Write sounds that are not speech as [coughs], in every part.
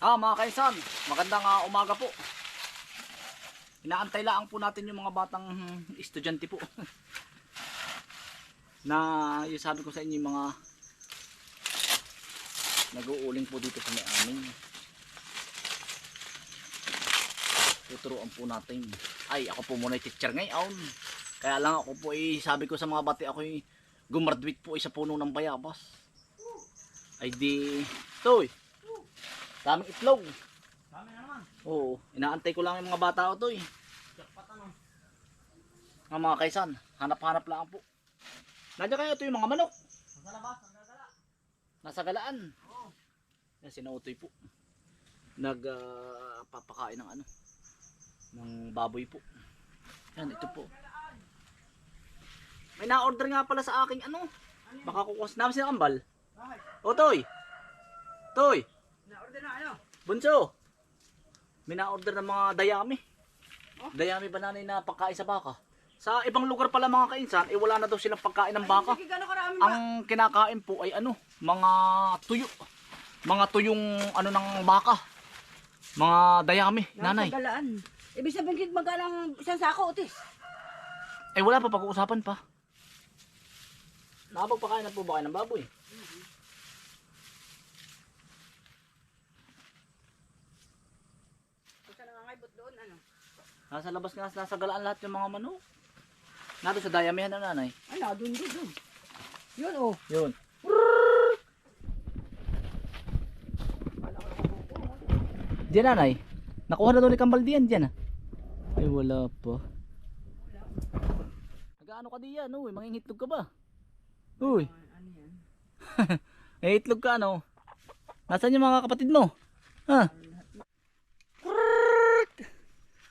Ah, mga kaisan, magandang ah, umaga po. Inaantay lang po natin yung mga batang estudyante po. [laughs] na yung sabi ko sa inyo yung mga nag-uuling po dito sa may amin. Tuturuan po natin. Ay, ako po muna yung teacher ngayon. Kaya lang ako po eh, sabi ko sa mga bati ako eh, gumarduate po eh, sa puno ng bayabas. Ay di, toy. Daming itlog. Dami naman. Oo, inaantay ko lang yung mga bata ko to eh. Jackpot ano. Mga mga kaisan, hanap-hanap lang po. Nandiyan kayo ito yung mga manok. Sa labas, ang gagala. Nasa galaan. Oo. Yan, sinutoy po. Nagpapakain ng ano. Ng baboy po. Yan, ito po. May na-order nga pala sa aking ano. Baka kukuha namin sila kambal. Bakit? O, Toy. Toy. Na-order na ano? Bunso. May na-order ng mga dayami. Oh? Dayami banana na pagkain sa baka. Sa ibang lugar pala mga kainsan, eh wala na daw silang pagkain ng baka. Gano'n karami ba? Ang kinakain po ay ano, mga tuyo. Mga tuyong ano ng baka. Mga dayami, nanay. Galaan. Ibig sabihin magkano ang isang sako, Otis? Eh wala pa pag-uusapan pa. Nakapagpakain na po ba kayo ng baboy? Basta nangangaybot doon, ano? Nasa labas nga, nasa galaan lahat yung mga manok. Nado sa dayamihan na nanay. Ano, doon, doon, doon. Yun, oh. Yun. Diyan nanay. Nakuha na doon ni Kambal diyan diyan ah. Ay wala pa. Nagaano ka diyan uy, mangingitlog ka ba? Uy, [laughs] Ano yan? eh itlog ka ano? Nasaan yung mga kapatid mo? Ha? Kurrrrt!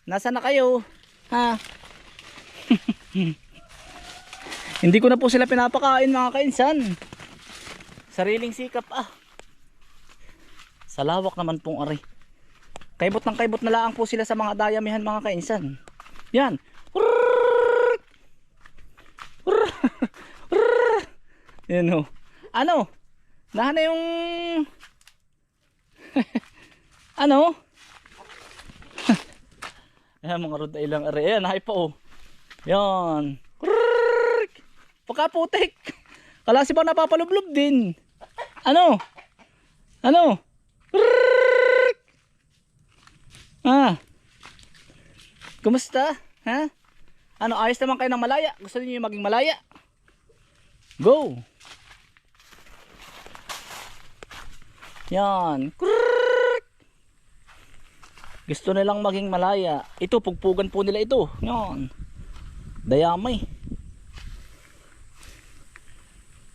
Nasaan na kayo? Ha? [laughs] Hindi ko na po sila pinapakain mga kainsan. Sariling sikap ah. Sa lawak naman pong ari. Kaibot ng kaibot na laang po sila sa mga dayamihan mga kainsan. Yan. [laughs] Yan o. Ano? Nahana yung... [laughs] ano? Ayan mga rod ay lang ari. Ayan, nahay pa oh. Pagkaputik. Kalasi ba napapalublob din? Ano? Ano? Ah. Kumusta? Ha? Ano, ayos naman kayo ng malaya? Gusto niyo maging malaya? Go! Yan. Kurrrrt! Gusto nilang maging malaya. Ito, pugpugan po nila ito. Yan. Dayamay.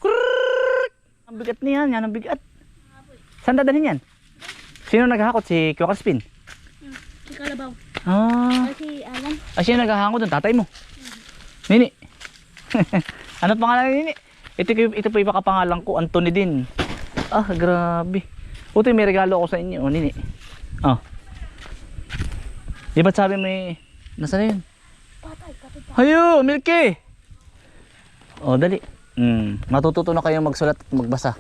Kurrrrt! Ang bigat niyan. Yan ang bigat. Saan dadalhin yan? Sino naghahakot? Si Kuya Crispin? Si Kalabaw. Ah. Si Alan. Ah, sino naghahango doon? Tatay mo? Nini. ano pangalan ni Nini? Ito, ito po yung pangalan ko, Anthony din. Ah, grabe. Uto, may regalo ako sa inyo, Nini. Oh. Di ba't sabi mo eh, nasa na yun? Hayo, Milky! Oh, dali. Mm, matututo na kayong magsulat at magbasa.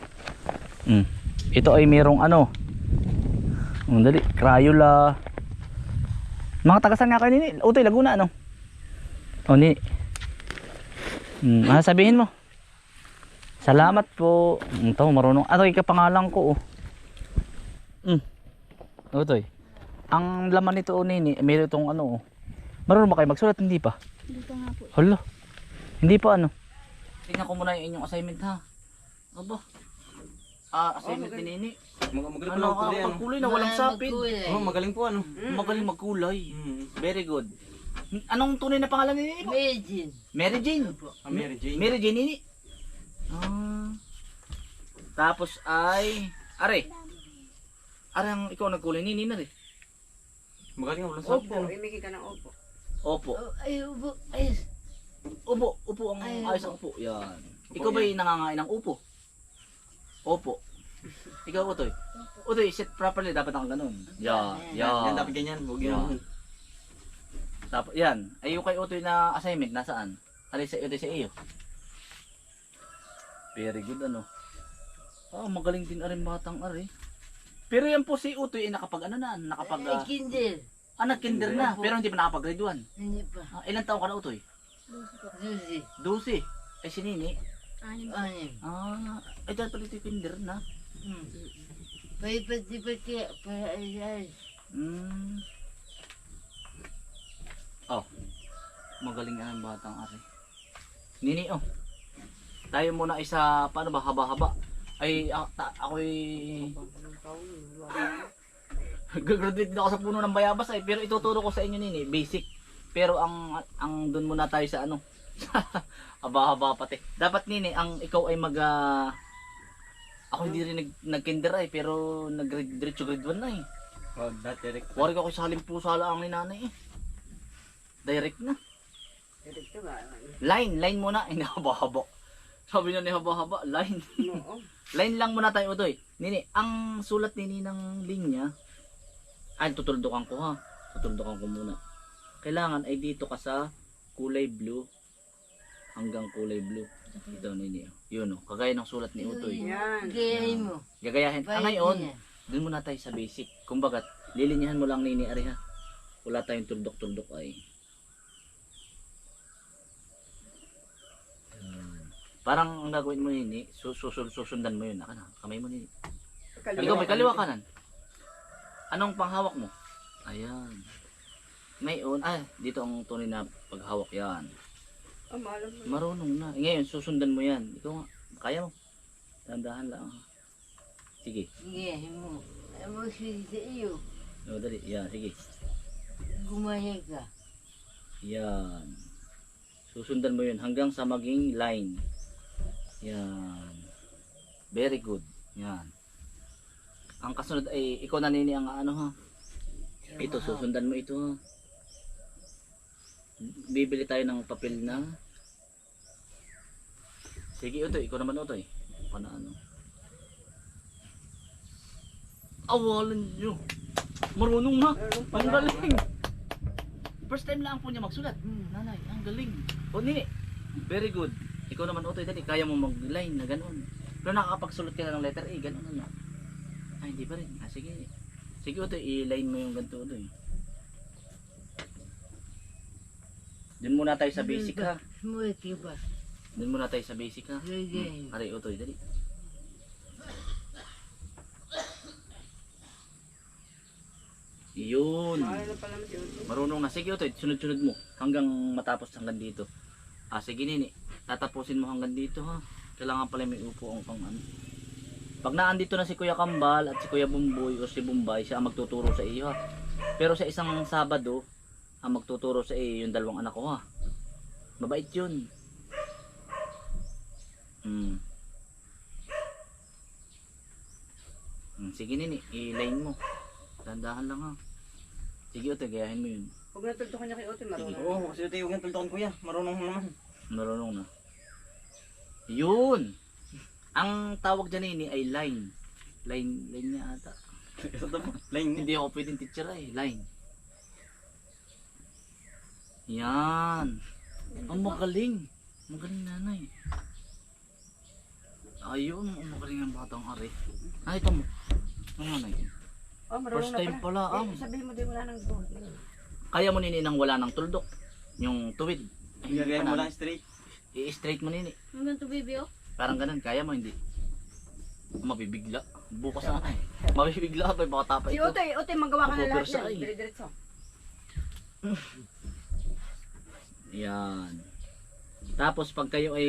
Mm. Ito ay mayroong ano. Oh, dali. Crayola. Mga tagasan nga kayo nini. Utoy, Laguna ano? Oh, nini. Mm, ano sabihin mo? Salamat po. Ito, marunong. Ano, ikapangalan ko oh. Mm. Utoy. Ang laman nito oh, nini, mayroon itong ano oh. Marunong ba kayo magsulat? Hindi pa. Dito nga po. Hala. Hindi pa ano. Tingnan ko muna yung inyong assignment ha. Aba. Ah, assignment ni Nini. Mag magaling Ano ka, pagkulay na walang sapid. Oh, magaling po ano. Magaling magkulay. Mm. Very good. Anong tunay na pangalan ni Nini po? Imagine. Mary Jane. Ah, Mary Jane. Mary Jane Nini. Ah. Tapos ay... Are. Are ang ikaw nagkulay ni Nini na rin. Magaling ang sabi. Opo, imiki ka ng opo. Opo. Ay, ubo. Ay, Upo. Upo ang Ay, ayos ang upo. Yan. Upo Ikaw ba yan. yung nangangain ng upo? Opo. Ikaw, Utoy. Utoy, sit properly. Dapat ang ganun. Yan. Yan, Yan. dapat ganyan. Huwag Yan. yun. Dapat, yan. Ay, yung kay Utoy na assignment, nasaan? Alay sa Utoy sa iyo. Very good, ano. Ah, magaling din aring batang ari. Pero yan po si Utoy ay nakapag ano na, nakapag Ay, ah, kinder. ah, nag-kinder na, pero hindi pa nakapag grade 1. Hindi pa. Ah, ilan taon ka na Utoy? Susi. 12. Ay si Nini. Anim. Anim. Ah, ay dahil pala ito yung kinder na. Hmm. Pati-pati para ayas. Hmm. Oh. Magaling nga ang batang ari. Nini oh. Tayo muna isa paano ba haba-haba. Ay ah, ta, ako'y Gagraduate na ako sa puno ng bayabas ay pero ituturo ko sa inyo nini basic. Pero ang ang doon muna tayo sa ano. [laughs] Haba-haba pati. Dapat nini ang ikaw ay mag ah, ako hindi rin nag, nag-kinder ay pero nag-grade diretso grade 1 na eh. Oh, that direct. Wari ko sa halimpusa lang ni nanay eh. Direct na. Dito ba? Line, line muna. [laughs] Ay, haba-haba. Sabi niya ni haba-haba, line. Oo. [laughs] line lang muna tayo, Utoy. Nini, ang sulat nini ng linya, ay, tutuldukan ko ha. Tutuldukan ko muna. Kailangan ay dito ka sa kulay blue hanggang kulay blue. Ito, Nini. oh. Yun, oh. kagaya ng sulat ni Utoy. Yan. Gayahin mo. Gagayahin. Ah, ngayon, dun muna tayo sa basic. Kumbaga, lilinyahan mo lang Nini, ari ha. Wala tayong tuldok-tuldok ay. Parang ang gagawin mo Nini, sus- susul susundan mo yun. Aka na, kamay mo Nini. Ikaw, may kaliwa kanan. Anong panghawak mo? Ayan. Ngayon, ah, dito ang tunay na paghawak yan. Oh, malam mo. Marunong na. Ngayon, susundan mo yan. Ikaw nga, kaya mo. Tandahan lang. Sige. Gayahin mo. Ay mo si sa iyo. O, dali. Yan, sige. Gumaya ka. Yan. Susundan mo yun hanggang sa maging line. Yan. Very good. Yan. Ang kasunod ay, ikaw na nini ang ano ha. Ito, susundan mo ito. Bibili tayo ng papel na. Sige, Utoy. Ikaw naman, Utoy. Na ano. Awalan nyo. Marunong na. Ang galing. First time lang po niya magsulat. Hmm, nanay, ang galing. O, nini. Very good. Ikaw naman, Utoy, dali. Kaya mo mag-line na ganun. Pero nakakapagsulat ka na ng letter A, ganun na. Ay, hindi pa rin. Ah, sige. Sige, Utoy, i-line mo yung ganito, Utoy. Doon muna tayo sa basic ha. Doon muna tayo sa basic ha. Gayahin. Aray, Utoy, dali. Yun. Uto. Marunong na. Sige, Utoy, sunod-sunod mo. Hanggang matapos hanggang dito. Ah, sige, Nini. Tatapusin mo hanggang dito, ha. Kailangan pala may upo ang pang ano. Pag naandito na si Kuya Kambal at si Kuya Bumboy o si Bumbay, siya ang magtuturo sa iyo, ha. Pero sa isang Sabado, ang magtuturo sa iyo yung dalawang anak ko, ha. Mabait yun. Hmm. Hmm, sige, Nini. I-line mo. Dandahan lang, ha. Sige, Utoy, gayahin mo yun. Huwag na tultukan niya kay Uto, marunong. Oo, kasi ito yung tultokan kuya. Marunong naman. Marunong na. Yun! Ang tawag dyan ini ay line. Line, line niya ata. [laughs] Line. Hindi ako pwedeng teacher ay. Line. Yan. Ang magaling. Magaling nanay. Ayun, ang magaling ang batang ari. Ah, ito mo. Ano nanay? Oh, marunong First na time pala. Eh, ang. sabihin mo din wala nang gold. Kaya mo nini nang wala ng tuldok. Yung tuwid. Ay, hindi pa mo na. lang straight. I-straight mo nini. Hanggang to baby oh. Parang ganun, kaya mo hindi. Mabibigla. Bukas na. [laughs] Mabibigla pa, baka tapa Si ito. Uto, Uto, magawa ka na lahat Mapupersa yan. ay. Dire-diretso. [sighs] Yan. Tapos pag kayo ay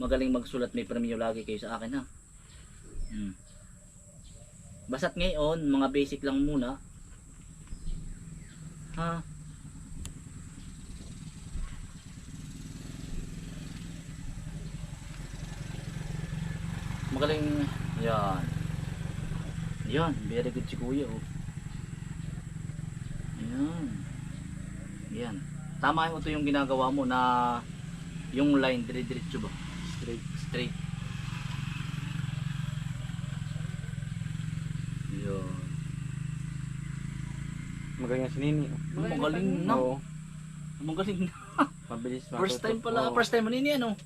magaling magsulat, may premyo lagi kayo sa akin ha. Hmm. Basta't ngayon, mga basic lang muna. Ha? Magaling, yan. Yan, very good si kuya oh. Yan. Yan. Tama mo ito yung ginagawa mo na yung line dire-diretso ba? Straight. Straight. Yan. Magaling si Nini. Magaling na. Oo. Magaling na. Mabilis First time pala. Oo. First time mo nini ano?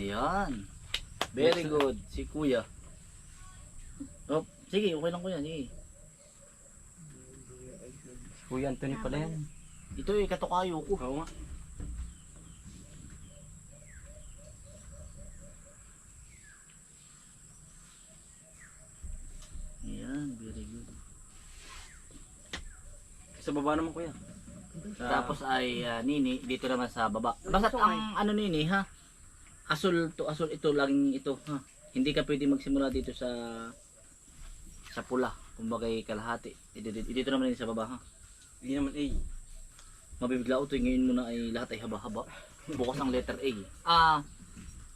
Ayan. Very good. Si kuya. Oh, sige, okay lang kuya. Sige. Kuya Anthony pala yan. Ito eh, katukayo ko. Oo nga. Ayan, very good. Sa baba naman kuya. Tapos ay ah, nini dito naman sa baba. Basta ang ano nini ha. Asul to asul ito laging ito ha. Hindi ka pwede magsimula dito sa sa pula. Kumbaga kalahati. Dito, dito, dito naman din sa baba ha. Hindi naman eh. Mabibigla utoy ngayon muna ay lahat ay haba-haba. Bukas ang letter A. Ah,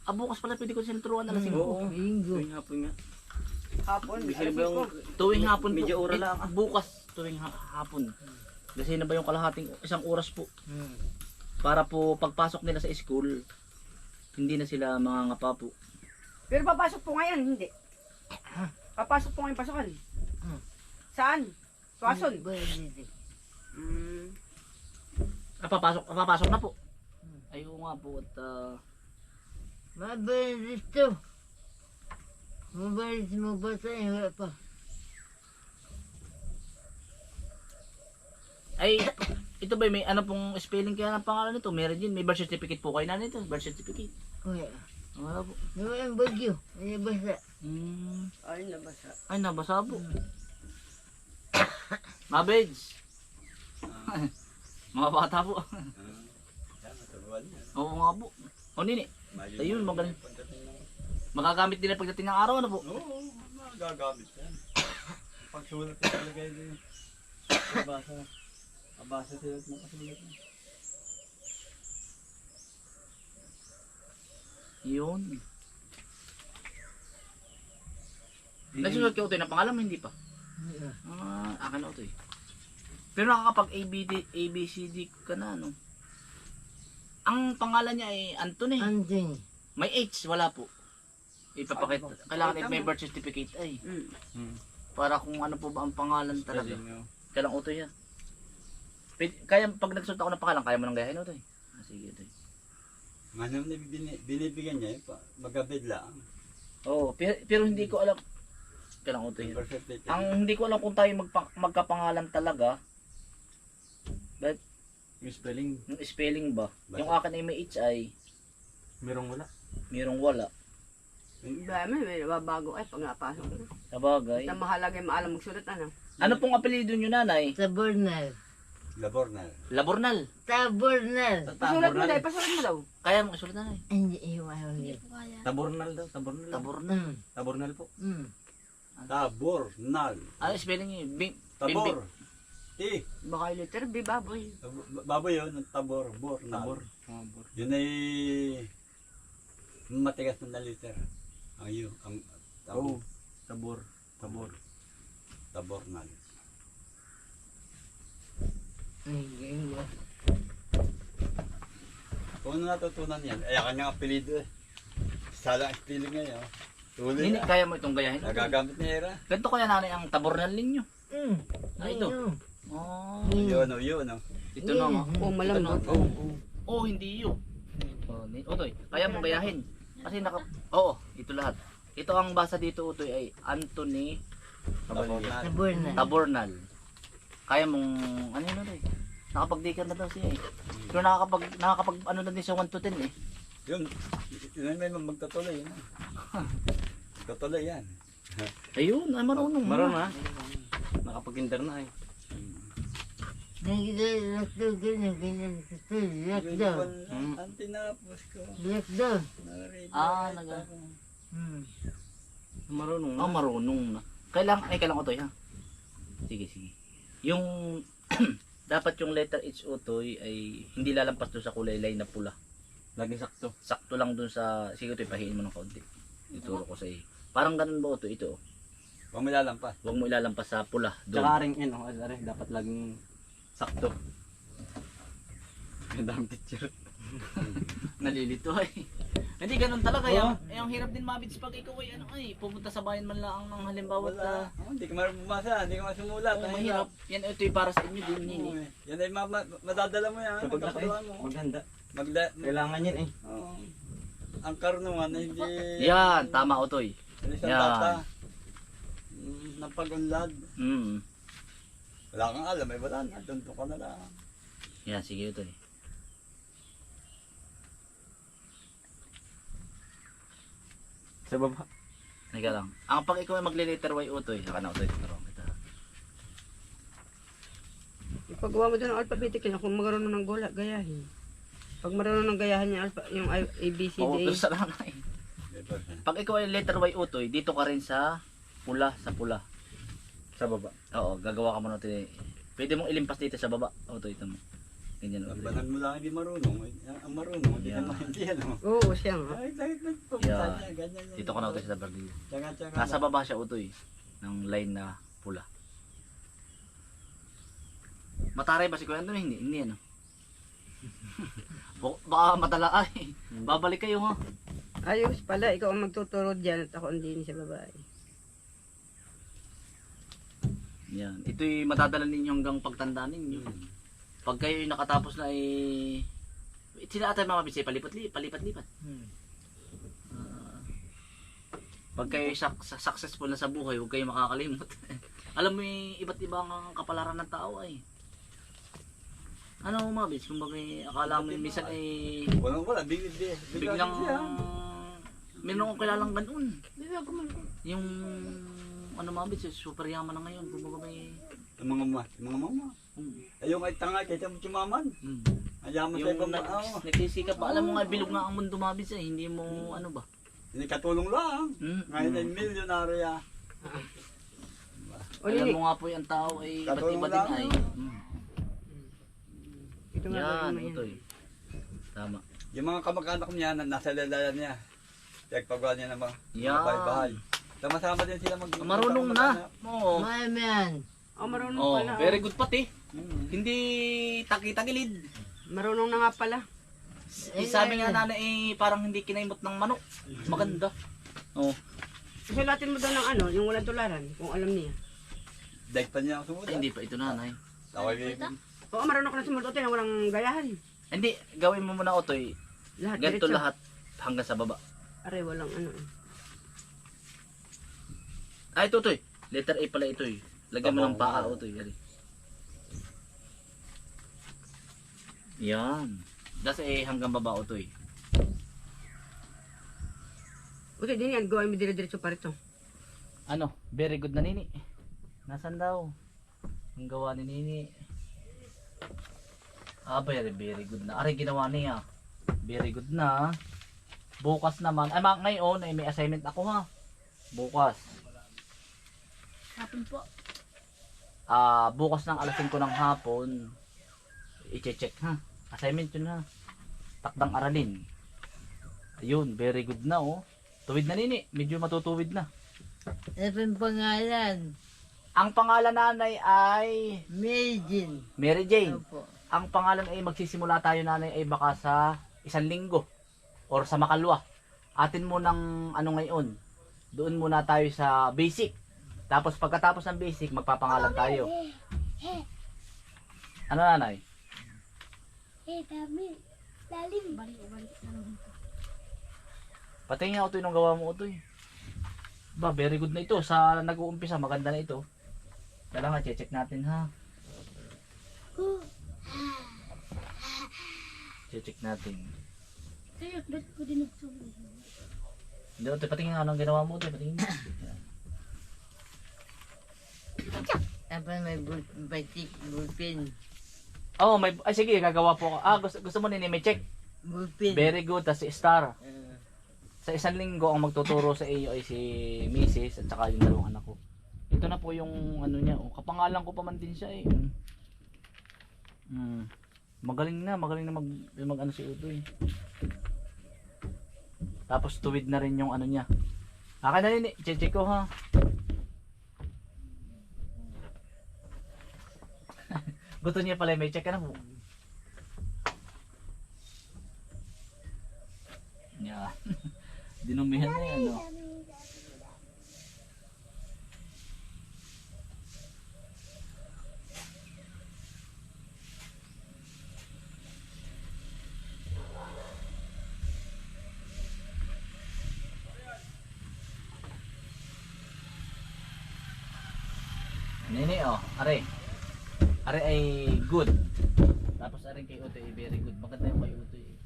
ah bukas pala pwede ko silang turuan alas 5. Oo. Bingo. Tuwing hapon nga. Hapon. Alas ba yung... Tuwing hapon po. Medyo oras Eh, lang. ah. Bukas tuwing ha- hapon. Kasi na ba yung kalahating isang oras po Hmm. para po pagpasok nila sa school hindi na sila mangangapa po. Pero papasok po ngayon, hindi. Papasok po ngayon pasukan. Hmm. Saan? Tuason. Balde. Mm. Ah, papasok, ah, papasok na po. Ayun nga po at ah, Mabilis to. Mabilis mo ba tayo? Wala pa. ay ito ba may ano pong spelling kaya ng pangalan nito? Meron din, may birth certificate po kayo na nito, birth certificate. Kuya. Wala po. Naman ang bagyo. Ano ba sa? Hmm, Ay, nabasa. ay nabasa po. [coughs] Mabeds. [laughs] Mga bata po. [laughs] Oo nga po. O nini, ayun magaling. Magagamit nila pagdating ng araw na po. Oo, magagamit yan. [coughs] Pagsulat ko talaga yun. Abasa. Abasa sila at makasulat. Yun. Nagsusulat ka utoy ng pangalan mo, hindi pa? Ah, akin na utoy. Pero nakakapag ABD, ABCD ka na, no? Ang pangalan niya ay Anthony. Anthony. May H, wala po. Ipapakita. Kailangan may birth certificate ay. Mm. Para kung ano po ba ang pangalan talaga. Kailang utoy yan. Pwede- Kaya pag nagsulat ako ng pangalan, kaya mo nang gayahin utoy. Ah, sige utoy. Ano na bini- binibigyan niya, eh, pa- magabid lang. Oo, pero, pero hindi ko alam. Kailang utoy yan. Perfect Ang hindi ko alam kung tayo magpa- magkapangalan talaga, Yung spelling, yung spelling ba? Bakit? Yung akin ay may H ay, merong wala. mayroong wala. Dami, may nababago ay pag napasok na. Sabagay. Basta mahalaga yung maalam magsulat, ano? Ano pong apelido nyo nanay? Tabornal. Labornal. Labornal. Tabornal. Pasulat mo daw, pasulat mo daw. Kaya mo isulat nanay. Hindi iwan niya. Tabornal daw, tabornal. Tabornal. Hmm. Tabornal po. Hmm. Tabornal. Ano spelling nyo? Bing, Tabor. T. Baka yung letter B, baboy. Baboy yun, tabor. Bor. Tabor. Tabor. Yun ay matigas na liter. Ang yun. Ang tabor. Tabor. Tabor. Tabornal. Kung ano natutunan yan, ay kanyang apelido eh. Salang spelling ngayon. Tuloy Nini, na. kaya mo itong gayahin? Nagagamit ni Era. Ganito kaya nanay ang tabornal ninyo. Hmm. Ah, ito. Ayun. Oh, Yun o, yun o. ito na nga. Oh, malambot. Ito na. Oh, oh, hindi yun. Oh, ni Utoy, kaya mong gayahin. Kasi naka... Oo, ito lahat. Ito ang basa dito, Utoy, ay Anthony Tabornal. Tabornal. Tabornal. Kaya mong... Ano yun, Utoy? Nakapag-dikan na daw siya eh. Pero nakakapag, nakakapag ano na din siya 1 to 10 eh. Yun. Yun may magtutuloy. Yun. [laughs] Tutuloy yan. Ayun, ay marunong. Maroon na. Nakapag-kinder na eh. Hmm. Ang tinapos ko. Lockdown. Ah, naga-. Hmm. Marunong Ah, marunong na. Kailangan, ay kailangan Utoy ha. Sige, sige. Yung... [clears throat] dapat yung letter H Utoy ay hindi lalampas doon sa kulay line na pula. Laging sakto. sakto lang dun sa sige ito ipahiin mo ng konti ituro ko sa iyo parang ganun ba ito ito. Huwag mo lalampas. huwag mo ilalampas sa pula Tsaka doon ring in, oh, are, dapat laging sakto. Gandang teacher. [laughs] nalilito ay hindi ganun talaga yan eh, ang hirap din mabits pag ikaw ay ano ay pumunta sa bayan man lang ng halimbawa Wala. ta Oh, Hindi ka marunong bumasa, hindi ka masumulat. oh, mahirap yan ito ay para sa inyo din Oo, nini eh. Yan ay ma- ma- madadala mo yan. Kapag laki, magkakaroon mo. maghanda. Magda... Kailangan yan eh. Oo. ang karunungan na hindi... Yan, tama utoy. Yan. bata. Mm, Ng pag-unlad. Mm. Wala kang alam, eh wala na. Doon ka na lang. Yan, sige utoy. Sa baba. Teka lang. Ang pag ikaw ay magle-letter Y utoy, saka na utoy tuturuan kita. Ipagawa mo doon ng alphabetic yan, kung magkaroon ng gula, gayahin. Pag marunong ng gayahin yung, alpha, yung A, B, C, Oo, D, pero E. sa lang eh. Diba? Pag ikaw ay letter Y utoy, dito ka rin sa pula, sa pula. Sa baba. Oo, gagawa ka muna utoy. Pwede mong ilimpas dito sa baba. Utoy, ito mo. Ganyan utoy. Labanan mo lang hindi marunong. eh. Ang marunong, hindi Yan. naman hindi ano. Oo, siya nga. Ay, dahil nagpupunta Yan. niya, ganyan yan. Dito ka na utoy sa bardilyo. Tsaka, tsaka. Nasa baba siya utoy ng line na pula. Mataray ba si Kuya Anton? Hindi, hindi ano. [laughs] Baka- matala ay. Babalik kayo ha. Ayos pala, ikaw ang magtuturo dyan at ako hindi sa babae. Yan. Ito'y madadala ninyo hanggang pagtanda ninyo. Pag kayo nakatapos na ay sila ata mga bisay palipat-lipat, palipat-lipat. Ah, pag kayo successful na sa buhay, huwag kayo makakalimot. [laughs] Alam mo yung iba't ibang kapalaran ng tao ay. Ano mga bis, kumbaga akala mo yung minsan ay Walang wala, bigil di. biglang meron akong kilalang ganun. Yung ano mga bis, super yaman na ngayon, kumbaga may Yung mga yung mga mama. Mm, Ay, yung ay tanga, kaysa mo chumaman. mm. Ayaman sa ibang nag, mga, nagsisikap pa, alam mo nga bilog nga ang mundo mabis eh, hindi mo ano ba? Hindi katulong lang. Mm, Ngayon mm. ay milyonaryo ya. O, Alam mo nga po yung tao ay iba't Katulong iba din ay. Mm. ito nga Yan, gawin mo yan. utoy. Tama. Yung mga kamag-anak niya, na nasa lalayan niya. Pagpagawa niya mga Yan. bahay-bahay. Sama-sama din sila mag- Marunong na. Oo. Mayaman. Oh, marunong Oh, pala. very oh. good pati. Mm. Hindi taki-tagilid. Marunong na nga pala. Eh, sabi nga nanay eh, parang hindi kinaimot ng manok. Maganda. Oh. Sulatin mo daw ng ano, yung walang tularan, kung alam niya. Daig pa niya ang sumunod. Ay, hindi pa ito nanay. Tawag niya. Oo, marunong ka na sumunod na walang gayahan. Hindi, gawin mo muna utoy. Lahat, Ganito diretso. lahat hanggang sa baba. Aray, walang ano. eh. Ay, ito, Toy. Letter A pala ito eh. Lagyan mo ng paa, Tabaw. Toy. Yan. Das eh, hanggang baba, Toy. Okay, din yan, gawin mo dire-diretso pa rito. Ano? Very good na nini. Nasaan daw? Ang gawa ni nini. Ah, very, very good na. Aray, ginawa niya. Very good na. Bukas naman. Ay, ma- ngayon, ay may assignment ako ha. Bukas. Hapon po. Ah, bukas ng alas 5 ng hapon, i-check ha. Assignment yun ha. Takdang aralin. Ayun, very good na oh. Tuwid na nini, medyo matutuwid na. Ano pangalan? Ang pangalan nanay ay Medjin. Mary Jane. Opo. Ang pangalan ay magsisimula tayo nanay ay baka sa isang linggo or sa makalwa. Atin mo ng ano ngayon. Doon muna tayo sa basic. Tapos pagkatapos ng basic, magpapangalan tayo. Ano nanay? Eh, dami. Lalim. Balik, balik. Pati nga ito yung gawa mo ito eh. Ba, very good na ito. Sa nag-uumpisa, maganda na ito. Kailangan check natin ha. Check natin. Kaya, ba't ko din nagsubo? Hindi ito, patingin nga anong ginawa mo ito. Patingin nga. Tapos may bul- batik, bulpin. Oh, may, ay sige, gagawa po ako. Ah, gusto, gusto mo nini, may check. Bulpin. Very good, tas si Star. Sa isang linggo, ang magtuturo sa iyo ay si Mrs. at saka yung dalawang anak ko. Ito na po yung ano niya. Oh, kapangalan ko pa man din siya eh. Mm. Magaling na, magaling na mag, mag ano si Uto eh. Tapos tuwid na rin yung ano niya. Akin na rin eh, check ko ha. Buto niya pala may check na po. Yeah. [laughs] Dinumihan na yan, no? Nini oh, are. Are ay good. Tapos are kay Utoy ay very good. Maganda yung kay Utoy. eh.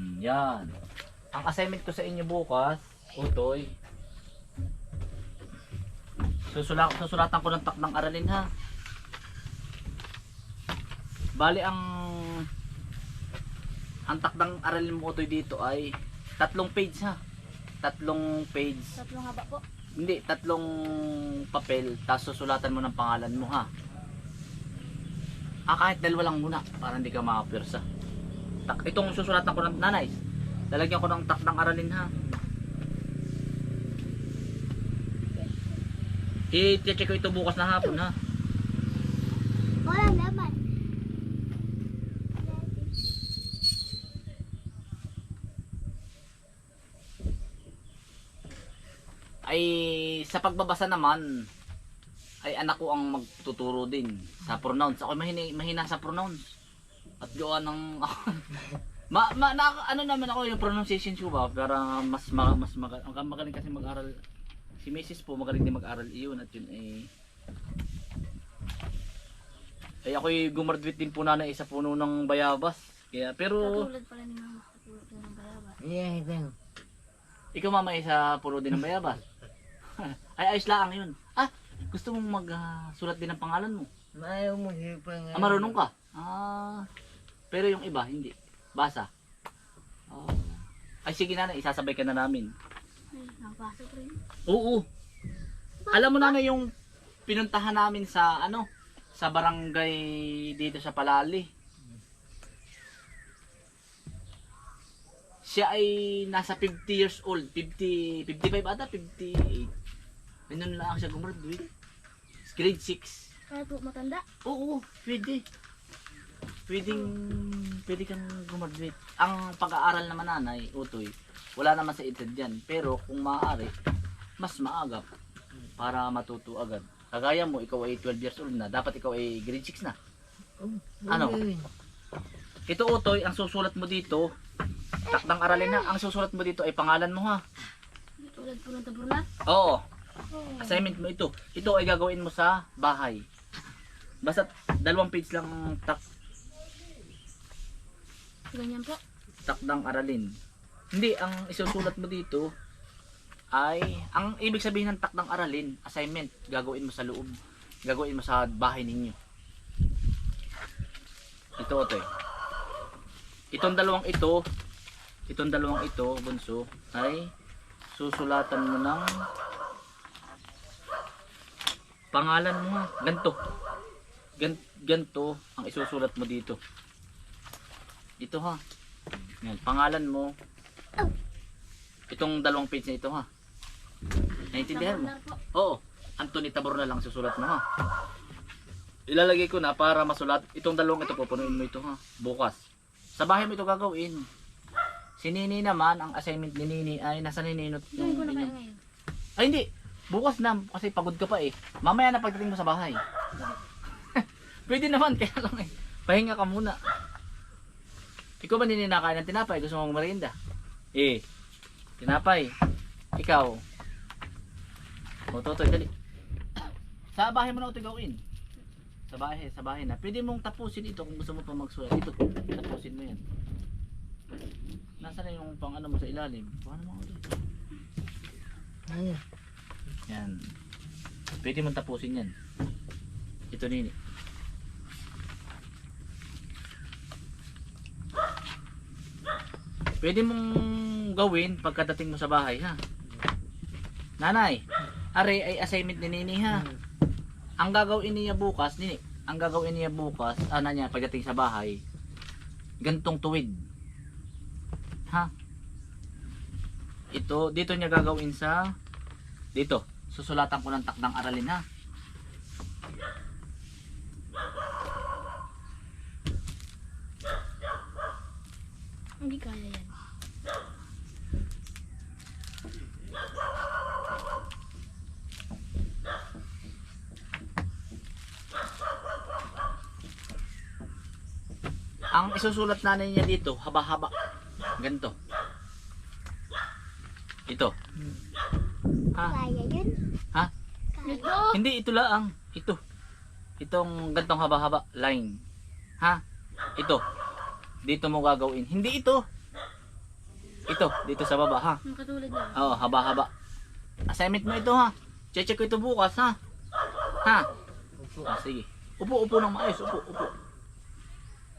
Hmm, yan. Ang assignment ko sa inyo bukas, Utoy. Susula susulatan ko ng takdang aralin ha. Bali ang ang takdang aralin mo Utoy dito ay tatlong page ha. Tatlong page. Tatlong haba po. Hindi, tatlong papel, tapos susulatan mo ng pangalan mo ha. Ah, kahit dalawa lang muna, para hindi ka makapirsa. Tak, itong susulatan ko ng nanay, lalagyan ko ng takdang aralin ha. I-check ko ito bukas na hapon ha. Walang laman. Ay, sa pagbabasa naman, ay anak ko ang magtuturo din sa pronounce. Ako mahina, mahina sa pronounce. At gawa ng [laughs] ma, ma na, ano naman ako yung pronunciation ko ba para mas ma, mas ang magaling kasi mag-aral si Mrs. po magaling din mag-aral iyon at yun ay ay ako'y gumraduate din po na isa puno ng bayabas. Kaya pero Katulad pala ni mama. Katulad ko ng bayabas. Yeah, then. ikaw mama isa puno din ng bayabas. Ay ayos lang yun. Ah, gusto mong magsulat din ng pangalan mo? Ayaw mo yung pangalan. Ah, marunong ka? Ah, pero yung iba, hindi. Basa. Ah. ay, sige na, isasabay ka na namin. Ay, nakapasok rin. Oo. Alam mo na na yung pinuntahan namin sa, ano, sa barangay dito sa Palali. Siya ay nasa 50 years old. 50, 55 ata, 58. Ganun lang siya gumraduate. Grade 6. Kaya po matanda. Oo, pwede. Pwedeng, pwede kang gumraduate. Ang pag-aaral naman nanay, utoy, wala naman sa edad yan. Pero kung maaari, mas maagap para matuto agad. Kagaya mo, ikaw ay 12 years old na, dapat ikaw ay grade 6 na. Ano? Ito utoy, ang susulat mo dito, takdang aralin na, ang susulat mo dito ay pangalan mo ha. Tulad po ng taburlat. Oo, assignment mo ito. Ito ay gagawin mo sa bahay. Basta dalawang page lang ang tak Ganyan po. takdang aralin. Hindi, ang isusulat mo dito ay, ang ibig sabihin ng takdang aralin, assignment, gagawin mo sa loob, gagawin mo sa bahay ninyo. Ito, ito eh. Itong dalawang ito, itong dalawang ito, bunso, ay susulatan mo ng pangalan mo ha. Ganto. Gan, ganto ang isusulat mo dito. Ito ha. Yan, pangalan mo. Itong dalawang page na ito ha. Naintindihan mo? Oo. Anthony Tabor na lang susulat mo ha. Ilalagay ko na para masulat. Itong dalawang ito pupunuin mo ito ha. Bukas. Sa bahay mo ito gagawin. Si Nini naman, ang assignment ni Nini ay nasa ngayon. Ay hindi. Bukas na kasi pagod ka pa eh. Mamaya na pagdating mo sa bahay. [laughs] Pwede naman kaya lang eh. Pahinga ka muna. Ikaw ba nininakain ng tinapay? Gusto mong merienda? Eh. Tinapay. Ikaw. O Totoy, dali. Sa bahay mo na ito gawin. Sa bahay, sa bahay na. Pwede mong tapusin ito kung gusto mo pa magsulat. Ito, tapusin mo yan. Nasaan na yung pang ano mo sa ilalim? Paano mo ito? Ayun. Yan. Pwede mong tapusin yan. Ito nini. Pwede mong gawin pagkadating mo sa bahay ha. Nanay, are ay assignment ni Nini ha. Ang gagawin niya bukas, Nini, ang gagawin niya bukas, ano niya pagdating sa bahay, gantong tuwid. Ha? Ito, dito niya gagawin sa dito, susulatan ko ng takdang aralin ha. Hindi kaya yan. Ang isusulat na niya dito, haba-haba. Ganito. Ito. Ha? Kaya yun? Ha? Ito! Hindi, ito lang. Ito. Itong gantong haba-haba line. Ha? Ito. Dito mo gagawin. Hindi ito. Ito, dito sa baba ha. Katulad niya. Oo, haba-haba. Assignment mo ito ha. Check ko ito bukas ha. Ha? Ah, sige. Upo, upo ng maayos. Upo, upo.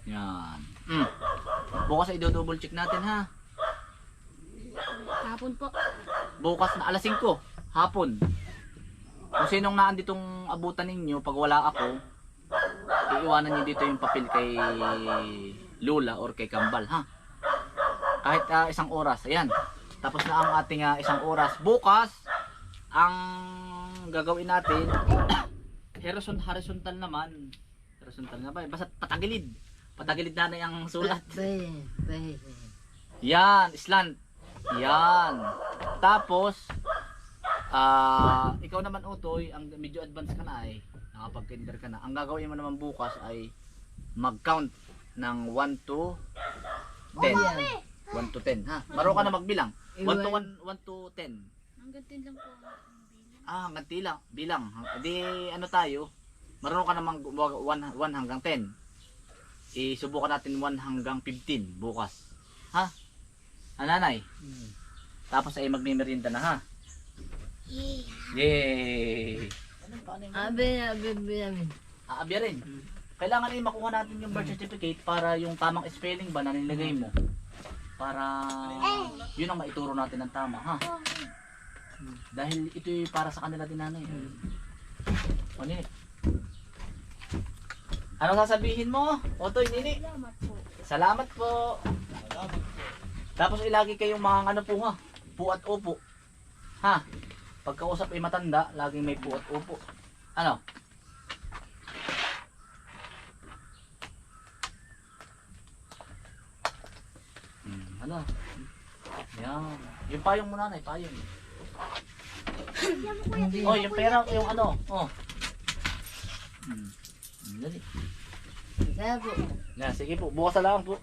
Yan. Mm. Bukas ay double check natin ha. Hapon po. Bukas na alas 5. Hapon. Kung sinong naanditong abutan ninyo pag wala ako, iiwanan niyo dito yung papel kay Lula or kay Kambal ha. Kahit ah, isang oras. Ayan. Tapos na ang ating ah, isang oras. Bukas, ang gagawin natin, [coughs] horizon, horizontal naman. Horizontal na ba? Basta patagilid. Patagilid na na yung sulat. Yan, slant. Yan. Tapos, ah, ikaw naman Utoy, ang medyo advance ka na ay, nakapag-kinder ka na. Ang gagawin mo naman bukas ay mag-count ng 1 to 10. 1 to 10, ha? Maro ka na magbilang. 1 to 1, 1 to 10. Hanggang tin lang po. ang bilang. Ah, hanggang tilang, bilang. Di ano tayo, marunong ka namang 1 hanggang 10. Isubukan natin 1 hanggang 15 bukas. Ha? Ah, nanay? Tapos ay magmimerienda na ha? Yay! Ano, Abi, abi, abi, abi. aabya rin? Kailangan ay makuha natin yung birth certificate para yung tamang spelling ba na nilagay mo. Para yun ang maituro natin ng tama ha? Dahil ito yung para sa kanila din nanay. O nini. Ano sasabihin mo? Otoy, nini. Salamat po. Salamat po. Tapos ilagi kayong mga ano po ha. Po at upo. Ha? Pagkausap ay matanda, laging may po at upo. Ano? Hmm, ano? Yan. Yung payong mo nanay, payong. Oh, yung pera, yung ano, oh. Hmm. Dali. Kaya po. Na, sige po, bukas na lang po.